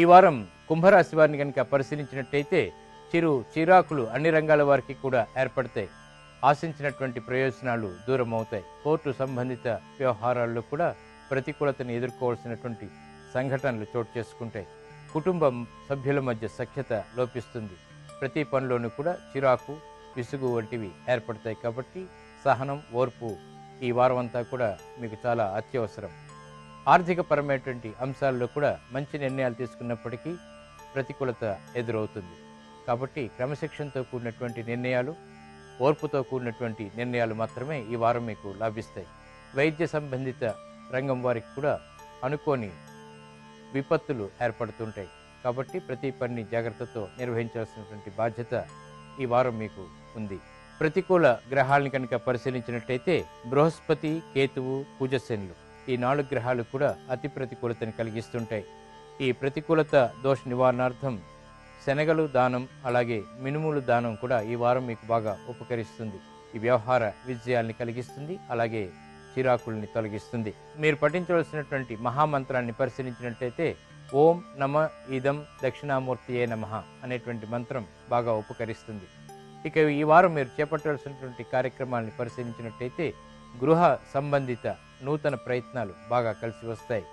ఈ వారం కుంభరాశి వారిని కనుక పరిశీలించినట్టయితే చిరు చిరాకులు అన్ని రంగాల వారికి కూడా ఏర్పడతాయి. ఆశించినటువంటి ప్రయోజనాలు దూరం అవుతాయి కోర్టు సంబంధిత వ్యవహారాల్లో కూడా ప్రతికూలతను ఎదుర్కోవాల్సినటువంటి సంఘటనలు చోటు చేసుకుంటాయి. కుటుంబం సభ్యుల మధ్య సఖ్యత లోపిస్తుంది. ప్రతి పనిలోనూ కూడా చిరాకు విసుగు వంటివి ఏర్పడతాయి కాబట్టి సహనం ఓర్పు ఈ వారం అంతా కూడా మీకు చాలా అత్యవసరం. ఆర్థిక పరమైనటువంటి అంశాల్లో కూడా మంచి నిర్ణయాలు తీసుకున్నప్పటికీ ప్రతికూలత ఎదురవుతుంది. కాబట్టి క్రమశిక్షణతో కూడినటువంటి నిర్ణయాలు ఓర్పుతో కూడినటువంటి నిర్ణయాలు మాత్రమే ఈ వారం మీకు లభిస్తాయి. వైద్య సంబంధిత రంగం వారికి కూడా అనుకోని విపత్తులు ఏర్పడుతుంటాయి. కాబట్టి ప్రతి పనిని జాగ్రత్తతో నిర్వహించాల్సినటువంటి బాధ్యత ఈ వారం మీకు ఉంది. ప్రతికూల గ్రహాలను కనుక పరిశీలించినట్టయితే బృహస్పతి కేతువు కుజశనులు. ఈ నాలుగు గ్రహాలు కూడా అతి ప్రతికూలతను కలిగిస్తుంటాయి. ఈ ప్రతికూలత దోష నివారణార్థం శనగలు దానం అలాగే మినుములు దానం కూడా ఈ వారం మీకు బాగా ఉపకరిస్తుంది. ఈ వ్యవహార విజయాల్ని కలిగిస్తుంది అలాగే చిరాకుల్ని తొలగిస్తుంది. మీరు పఠించవలసినటువంటి మహామంత్రాన్ని పరిశీలించినట్లయితే ఓం నమ ఇదం దక్షిణామూర్తియే నమ అనేటువంటి మంత్రం బాగా ఉపకరిస్తుంది. ఇక ఈ వారం మీరు చేపట్టవలసినటువంటి కార్యక్రమాలను పరిశీలించినట్టయితే గృహ సంబంధిత నూతన ప్రయత్నాలు బాగా కలిసి వస్తాయి.